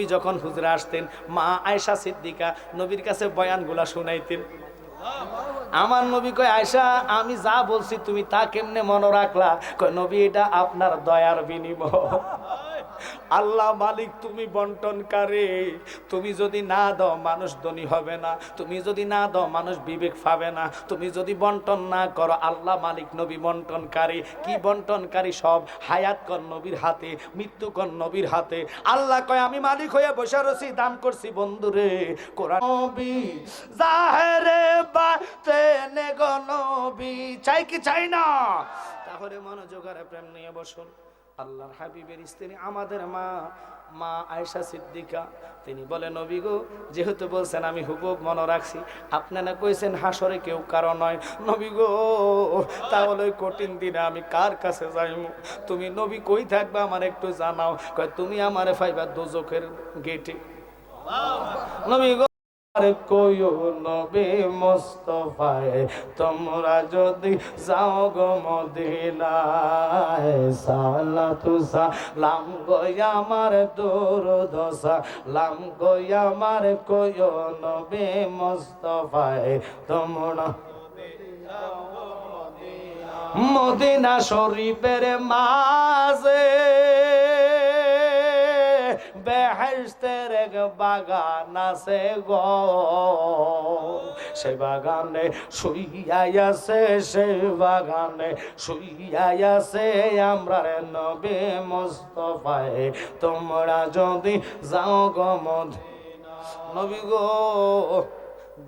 নবী যখন হুজরে আসতেন, মা আয়সা সিদ্দিকা নবীর কাছে বয়ানগুলা শুনাইতেন। আমার নবী কয় আয়সা আমি যা বলছি তুমি তা কেমনে মনে রাখলা? কয়, নবী, এটা আপনার দয়ার বিনিময়। আল্লাহ মালিক, তুমি বন্টনকারী। তুমি যদি না দাও, মানুষ ধনী হবে না। তুমি যদি না দাও, মানুষ বিবেক পাবে না। তুমি যদি বন্টন না করো, আল্লাহ মালিক, নবী বন্টনকারী। কি বন্টনকারী সব? হায়াত কর নবীর হাতে, মৃত্যু কর নবীর হাতে। আল্লাহ কয়, আমি মালিক হয়ে বসে রছি দাম করছি বন্ধুরে কোরআন চাই কি চাই না? তাহলে মনোযোগ প্রেম নিয়ে বসুন। আল্লাহর হাবিবের স্ত্রী আমাদের মা মা আয়েশা সিদ্দিকা। তিনি বলে নবী গো যেহেতু বলছেন আমি হুবুব মনে রাখছি আপনারা কইছেন হাসরে কেউ কারও নয়। নবী গো তাহলে ওই কঠিন দিনে আমি কার কাছে যাইমু? তুমি নবী কই থাকবে আমার একটু জানাও। কয় তুমি আমারে ফাইবা দোজখের গেটে। নবী গো কইও নবী মোস্তফায়, তোমরা যদি যাও গো মদিনায়, সালাতু সালাম গই আমার দুরদশা লাম গই আমার কইও নবী মোস্তফায়, তোমরা মদিনা শরীফের মাঝে বেহেস্তের এক বাগান আছে গো। সে বাগানে শুইয়াই আছে, সে বাগানে শুইয়াই আছে আমরা রে নবে মোস্তফায়। তোমরা যদি যাও গো মদিনা। নবী গো,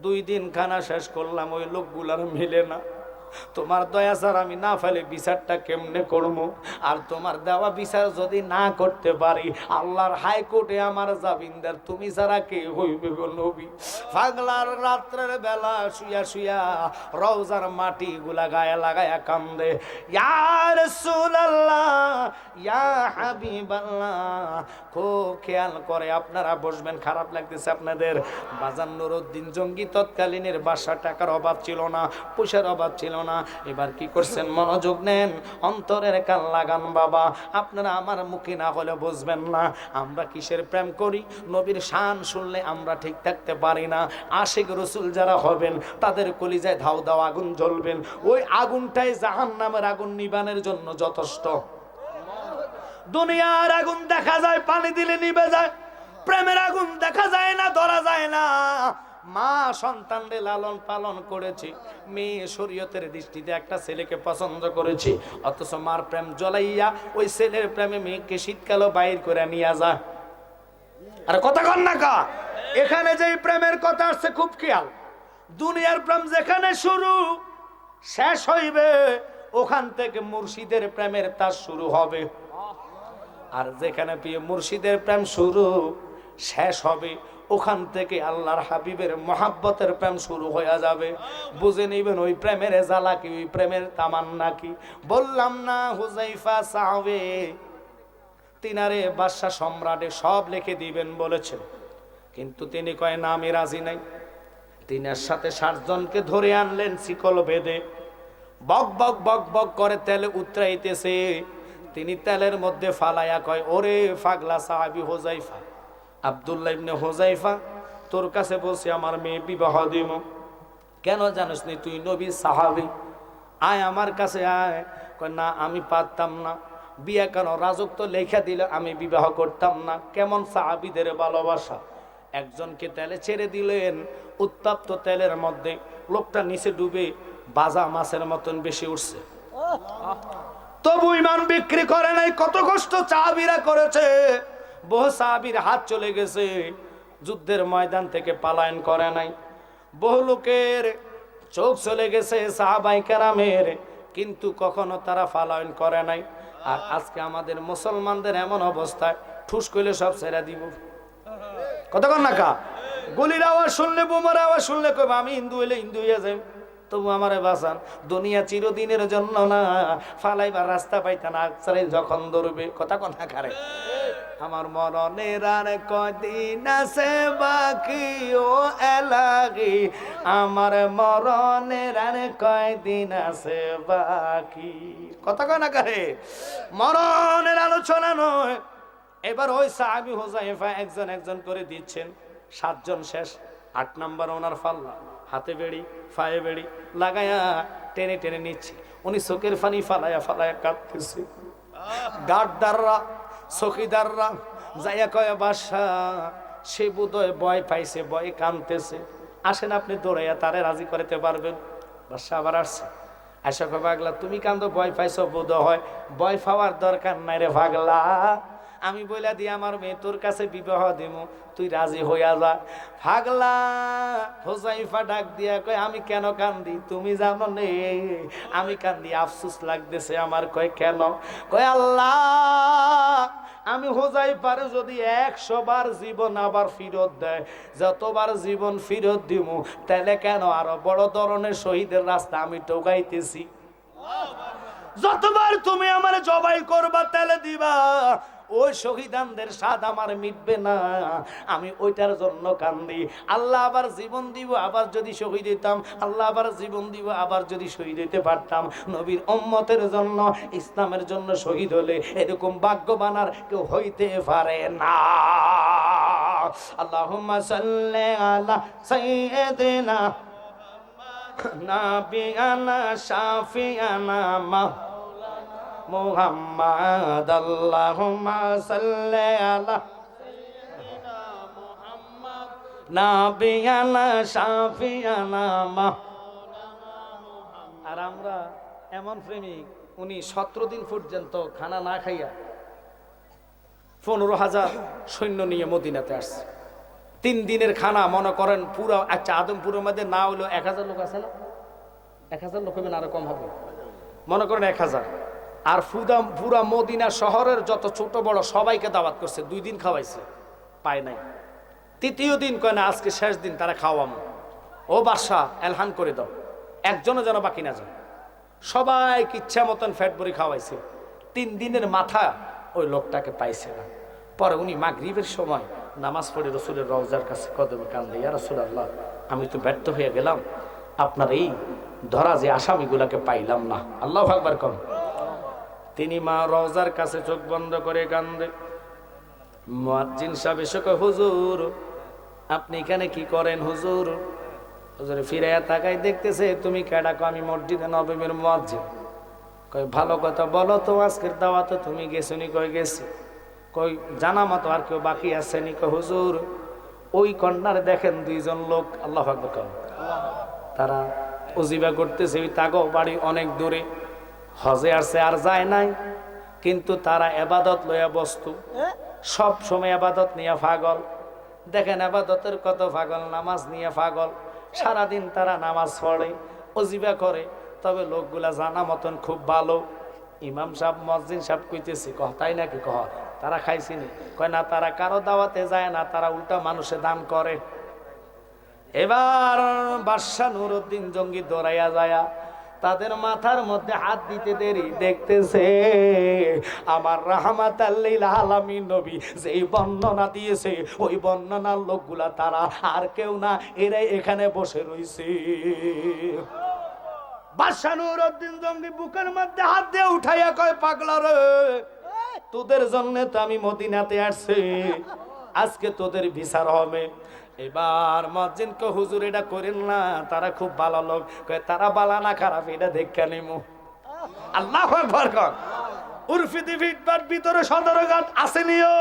দুই দিন খানা শেষ করলাম, ওই লোকগুলার মিলে না। তোমার দয়া স্যার আমি না ফেলে বিচারটা কেমনে করব? আর তোমার দেওয়া বিচার যদি না করতে পারি, আল্লাহর হাইকোর্টে আমার জামিনদার তুমি ছাড়া কে হইবে গো নবী? পাগলার রাত্রের বেলা শুয়া শুয়া রওজার মাটি গুলা গায়ে লাগায়া কান্দে ইয়ার সুনাল্লাহ ইয়া খেয়াল করে আপনারা বসবেন, খারাপ লাগতেছে আপনাদের। বাজান নুরুদ্দিন জঙ্গি তৎকালীনের বাসা টাকার অভাব ছিল না, পয়সার অভাব ছিল না। এবার কি করছেন? মনোযোগ নেন। অন্তরের কান লাগান বাবা। আপনারা আমার মুখে না হলে বুঝবেন না। আমরা কিসের প্রেম করি? নবীর শান শুনলে আমরা ঠিক থাকতে পারি না। আশেক রসুল যারা হবেন, তাদের কলিজায় ধাও দাও আগুন জ্বলবেন। ওই আগুনটাই জাহান নামের আগুন নিবানের জন্য যথেষ্ট। দুনিয়ার আগুন দেখা যায়, পানি দিলে নিবে যায়। প্রেমের আগুন দেখা যায় না, ধরা যায় না। মা সন্তানরে লালন পালন করেছে। মেয়ে শরীয়তের দৃষ্টিতে একটা ছেলেকে পছন্দ করেছে। অথচ মার প্রেম জ্বলাইয়া ওই ছেলের প্রেমে মেয়েকে শীতকালও বাইর করে নিয়ে যায়। আর কথা কন না কা। এখানে যে প্রেমের কথা আসছে, খুব খেয়াল। দুনিয়ার প্রেম যেখানে শুরু, শেষ হইবে, ওখান থেকে মুর্শিদের প্রেমের তার শুরু হবে। আর যেখানে প্রিয় মুর্শিদের প্রেম শুরু, শেষ হবে ওখান থেকে আল্লাহর হাবিবের মহাব্বতের প্রেম শুরু হয়ে যাবে। বুঝে নিবেন, ওই প্রেমের জ্বালা কি, ওই প্রেমের তামান্না কি? বললাম না হুজাইফা সাহাবে। তিনারে বাদশাহ সম্রাটে সব লিখে দিবেন বলেছেন কিন্তু তিনি কয়, না, আমি রাজি নাই। তিনার সাথে ষাটজনকে ধরে আনলেন শিকল বেঁধে। বক বক বক বক করে তেলে উতরাইতেছে। তিনি তেলের মধ্যে ফালাইয়া কয়, ওরে ফাগলা সাহাবি হোজাইফা আবদুল্লাহ ইবনে হোজাইফা তোর কাছে বসে আমার মেয়ে বিবাহ দিব কেন জানিস নি, তুই নবী, সাহাবি? আয়, আমার কাছে আয়। না, আমি পারতাম না। বিয়ে কেন? রাজত্ব লেখা দিলে আমি বিবাহ করতাম না। কেমন সাহাবিদের ভালোবাসা? একজনকে তেলে ছেড়ে দিলেন, উত্তপ্ত তেলের মধ্যে লোকটা নিচে ডুবে বাজা মাছের মতন বেশি উঠছে তবু ইমান বিক্রি করে নাই, কত কষ্ট চাবিরা করেছে? বহু সাহাবির হাত চলে গেছে। যুদ্ধের ময়দান থেকে পালায়ন করে নাই। বহু লোকের চোখ চলে গেছে সাহাবাই কেরামের, কিন্তু কখনো তারা পালায়ন করে নাই। আর আজকে আমাদের মুসলমানদের এমন অবস্থায় ঠুস করলে সব ছেড়ে দিব। কতক্ষণ না কা? গুলির আওয়াজ শুনলে, বোমার আওয়াজ শুনলে কব আমি হিন্দু হইলে হিন্দু হইয়া যাই। তবু আমারে বাঁচান। দুনিয়া চিরদিনের জন্য না। ফালাইবার রাস্তা পাইতা না। আচ্ছারে যখন ধরবে। কথা কথা খারে আমার মরণের আর কদিন আছে বাকি ও এলাগি। আমার মরণের আর কয়দিন আছে বাকি। কথা কয় না কারে? মরণের আলোচনা নয়। এবার ওই সাহাবি হোজাইফা একজন একজন করে দিচ্ছেন। সাতজন শেষ। আট নাম্বার ওনার ফাল্লা হাতে বেড়ি ফায়ে বেড়ি লাগায়া টেনে টেনে নিচ্ছে। উনি চোখের ফানি ফালায়া ফালায়া কাঁদতেছে। গার্ডদাররা চকিদাররা যাইয়া কয়, বাসা, সে বোধহয় ভয় পাইছে, ভয় কানতেছে। আসেন আপনি দৌড়াইয়া তারে রাজি করাতে পারবেন। বাসা আবার আসছে। আশা কয় পাগলা তুমি কান্দো, ভয় পাইছো বোধ হয় ভয় পাওয়ার দরকার নাই রে পাগলা আমি বইলা দি আমার মেয়ে, তোর কাছে বিবাহ দিব তুই রাজি হইয়া যা। পাগলা হোসাইফা ডাক দিয়া কয়, আমি কেন কান্দি? তুমি জানো নে, আমি কান্দি, আফসোস লাগতেছে আমার। কয়, কেন? কয়, আল্লাহ, আমি হোজাই পারে যদি একশো বার জীবন আবার ফিরত দেয়, যতবার জীবন ফিরত দিব তাহলে কেন? আরও বড় ধরনের শহীদের রাস্তা আমি টোকাইতেছি যতবার তুমি আমার জবাই করবা তাহলে দিবা, ওই শহীদানদের স্বাদ আমার মিটবে না। আমি ওইটার জন্য কান্দি। আল্লাহ আবার জীবন দিব, আবার যদি শহীদ দিতাম আল্লাহ আবার জীবন দিব, আবার যদি শহীদ দিতে পারতাম। নবীর উম্মতের জন্য, ইসলামের জন্য শহীদ হলে এরকম ভাগ্যবান আর কেউ হইতে পারে না। আল্লাহুম্মা সাল্লি নাবিয়ানা শাফিয়ানা মা মুহাম্মাদ আল্লাহুম্মা সাল্লি আলা নাবিয়ানা শাফিয়ানা মা আর আমরা এমন প্রেমিক, উনি সতেরো দিন পর্যন্ত খানা না খাইয়া পনেরো হাজার সৈন্য নিয়ে মদিনাতে আসছে। তিন দিনের খানা, মনে করেন পুরো আচ্ছা আদমপুরের মধ্যে না হইল এক হাজার লোক আছে না? এক হাজার লোক হবে না আরও কম হবে। মনে করেন এক হাজার। আর ফুদা, পুরা মদিনা শহরের যত ছোট বড় সবাইকে দাওয়াত করছে, দুই দিন খাওয়াইছে, পায় নাই। তৃতীয় দিন কয় না, আজকে শেষ দিন, তারা খাওয়াম। ও বাসা এলহান করে দাও। একজনও যেন বাকি না যায়। সবাইকে ইচ্ছা মতন ফ্যাট বড়ি খাওয়াইছে। তিন দিনের মাথা ওই লোকটাকে পাইছে না। পরে উনি মাগরিবের সময় নামাজ পড়ে রসুলের রওজার কাছে কদমে কান্দে ইয়া রসুল আল্লাহ আমি তো ব্যর্থ হয়ে গেলাম। আপনার এই ধরা যে আসামিগুলাকে পাইলাম না। আল্লাহ আকবার কম তিনি মা রওজার কাছে চোখ বন্ধ করে কান্দে। মুয়াজ্জিন সাহেব এসে কয়, হুজুর আপনি এখানে কি করেন হুজুর? হুজুর ফিরাইয়া তাকাই দেখতেছে তুমি কেডা কো আমি মসজিদে নবমীর মুয়াজ্জিন। কই ভালো কথা বলো তো আজকের দাওয়াতে তুমি গেছো নি কই গেছি? কই জানা মতো আর কেউ বাকি আছে নি? কই হুজুর ওই কন্যার দেখেন দুইজন লোক আল্লাহ আকবার। তারা উজিবা করতেছে ওই তাগো বাড়ি অনেক দূরে। হজে আসছে আর যায় নাই কিন্তু তারা এবাদত লইয়া বস্তু। সব সময় আবাদত নিয়ে পাগল। দেখেন আবাদতের কত পাগল নামাজ নিয়ে পাগল। সারাদিন তারা নামাজ পড়ে অজিবা করে। তবে লোকগুলা জানা মতন খুব ভালো। ইমাম সাহেব মসজিদ সাহেব কইতেছি কহ তাই নাকি কহ? তারা খাইছিনি। কয় না, তারা কারও দাওয়াতে যায় না, তারা উল্টা মানুষে দান করে। এবার বাদশাহ নুরুদ্দিন জঙ্গি দৌড়াইয়া যায়া তাদের মাথার মধ্যে হাত দিতে দেরি দেখতেছে, আমার রাহমাত আলামিন নবী, যেই বর্ণনা দিয়েছে, ওই বর্ণনার লোকগুলা তারা আর কেউ না, এরাই এখানে বসে রইছে। বাদশাহ নুরুদ্দিন জঙ্গি বুকের মধ্যে হাত দিয়ে উঠাইয়া কয়, পাগলা রে তোদের জন্য তো আমি মদিনাতে আসছি। আজকে তোদের বিচার হবে। এবার মসজিদকে হুজুর এটা করেন না, তারা খুব ভালো লোক। কয়, তারা বালা না খারাপ, এটা দেখে নিমু। আল্লাহ উর্ফি দিভিটার ভিতরে সদরঘাট আসেনিও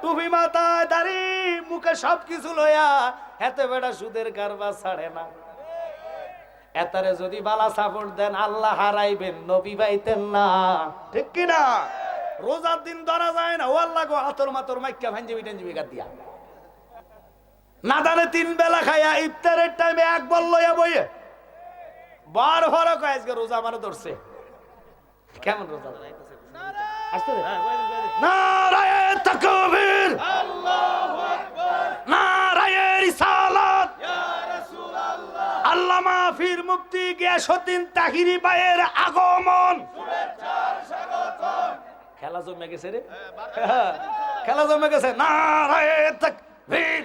টুপি মাথায় দাড়ি, মুখে সব কিছু লয়া হেতে বেটা সুদের কারবার ছাড়ে না। এতারে যদি বালা সাপোর্ট দেন, আল্লাহ হারাইবেন, নবী পাইতেন না। ঠিক কি না রোজার দিন ধরা যায় না। ও আল্লাহ গো, আতর মাতর মাইকা ভাঞ্জিবি টাঞ্জিবি গাদ দিয়া। না দানে তিন বেলা খাইয়া ইফতারের টাইমে এক বল লইয়া বইয়ে। বার ভরা কয়, আজকে রোজা মানে ধরছে। কেমন রোজা? আসতেছে? নারায়ে তাকবীর। নারায়ে রিসালাত। আল্লামা ফির মুফতি গিয়াসউদ্দিন তাহিরি ভাইয়ের আগমন। খেলা জমে গেছে রে। খেলা জমে গেছে। নারায়ে তাকবীর।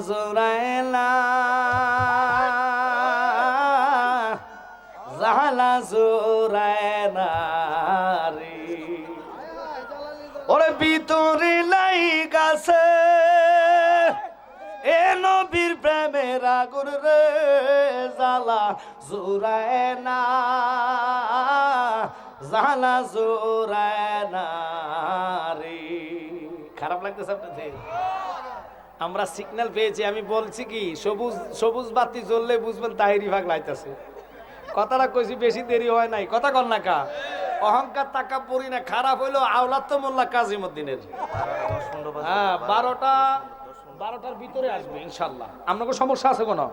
জালা জোরাইলা। জালা জোরাইনা রে। ওরে ভিতরে লাই গাছে, এ নবীর প্রেমের আগুন রে জালা জোরাইনা জালা জোরাইনা রে। খারাপ লাগতেছে আপনাদের? আমরা সিগন্যাল পেয়েছি, আমি বলছি কি, সবুজ সবুজ বাতি জ্বললে বুঝবেন তাহিরি ভাগ লাইতেছে। কথাটা কইছি বেশি দেরি হয় নাই, কথা কর না কা। অহংকার টাকা পড়ি না, খারাপ হইল আওলাদ তো মোল্লা কাজিমুদ্দিনের হ্যাঁ বারোটা, বারোটার ভিতরে আসবে ইনশাল্লাহ। আপনার কোনো সমস্যা আছে কোনো?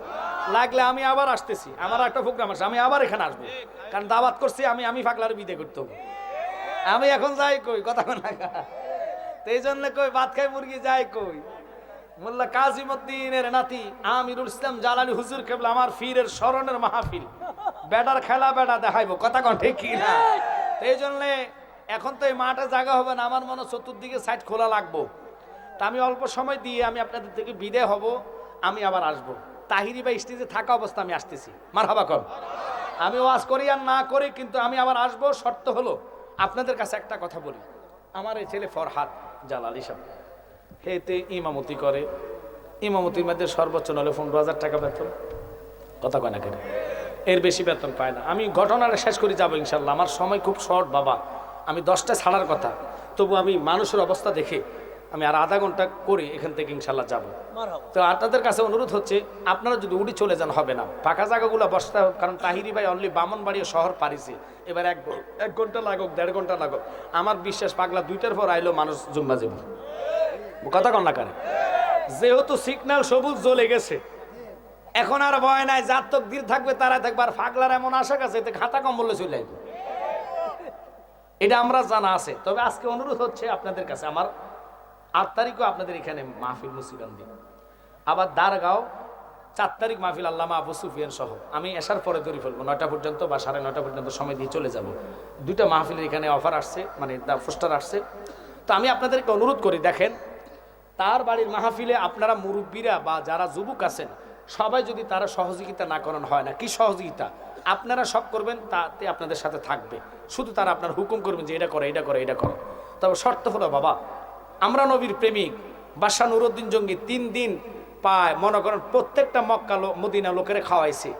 লাগলে আমি আবার আসতেছি, আমার একটা প্রোগ্রাম আছে, আমি আবার এখানে আসব। কারণ দাওয়াত করছি, আমি আমি ফাঁকলার বিদে করতে হবে। আমি এখন যাই কই, কথা না তো এই জন্য কই, ভাত খাই, মুরগি যাই কই। মোল্লা কাজিমুদ্দিনের নাতি আমিরুল ইসলাম জালালি হুজুর কেবল আমার ফিরের স্মরণের মাহফিল। বেটার খেলা বেটা দেখাইবো, কথা কন ঠিক কি না? এই জন্য এখন তো এই মাঠে জায়গা হবে না, আমার মনে চতুর্দিকে সাইড খোলা লাগবো। তা আমি অল্প সময় দিয়ে আমি আপনাদের থেকে বিদায় হব, আমি আবার আসব। তাহিরি বা স্টেজে থাকা অবস্থা আমি আসতেছি। মার হাবা কর। আমি ওয়াজ করি আর না করি, কিন্তু আমি আবার আসব, শর্ত হলো আপনাদের কাছে একটা কথা বলি। আমার এই ছেলে ফরহাদ জালাল ইসাম হেতে ইমামতি করে। ইমামতির মধ্যে সর্বোচ্চ নলে পনেরো হাজার টাকা বেতন। কথা কয় না কেন? এর বেশি বেতন পায় না। আমি ঘটনাটা শেষ করে যাব ইনশাল্লাহ। আমার সময় খুব শর্ট বাবা। আমি দশটা ছাড়ার কথা। তবু আমি মানুষের অবস্থা দেখে আমি আর আধা ঘণ্টা করে এখান থেকে ইনশাল্লাহ যাব। তো আপনাদের কাছে অনুরোধ হচ্ছে আপনারা যদি উড়ি চলে যান হবে না। ফাঁকা জায়গাগুলো বসতে হবে। কারণ তাহিরি ভাই অনলি বামনবাড়ি শহর পারিছে এবার এক ঘ- এক ঘণ্টা লাগুক দেড় ঘণ্টা লাগুক। আমার বিশ্বাস পাগলা দুইটার পর আইলো মানুষ জুম্মা যাব কথা কন না কারে যেহেতু সিগন্যাল সবুজ জ্বলে গেছে, এখন আর ভয় নাই, যার তক দিন থাকবে তারা থাকবে, আর ফাগলার এমন আশা গেছে এতে খাতা কম্বলে চলে আসবে এটা আমরা জানা আছে, তবে আজকে অনুরোধ হচ্ছে আপনাদের কাছে, আমার আট তারিখও আপনাদের এখানে মাহফিল মুসিবান্দি আবার দারগাঁও, চার তারিখ মাহফিল আল্লামা আবু সুফিয়ান সহ। আমি এসার পরে ধরে ফেলব, নয়টা পর্যন্ত বা সাড়ে নয়টা পর্যন্ত সময় দিয়ে চলে যাব। দুইটা মাহফিলের এখানে অফার আসছে মানে পোস্টার আসছে। তো আমি আপনাদেরকে অনুরোধ করি, দেখেন তার বাড়ির মাহফিলে আপনারা মুরব্বীরা বা যারা যুবক আছেন, সবাই যদি তারা সহযোগিতা না করেন, হয় না। কি সহযোগিতা? আপনারা সব করবেন, তাতে আপনাদের সাথে থাকবে। শুধু তারা আপনার হুকুম করবেন যে এটা করো এটা করো এটা করো। তবে শর্ত হলো, বাবা, আমরা নবীর প্রেমিক, বাদশাহ নুরুদ্দিন জঙ্গি তিন দিন পায়, মনে করেন প্রত্যেকটা মক্কা মদিনা লোকেরা খাওয়াইছে।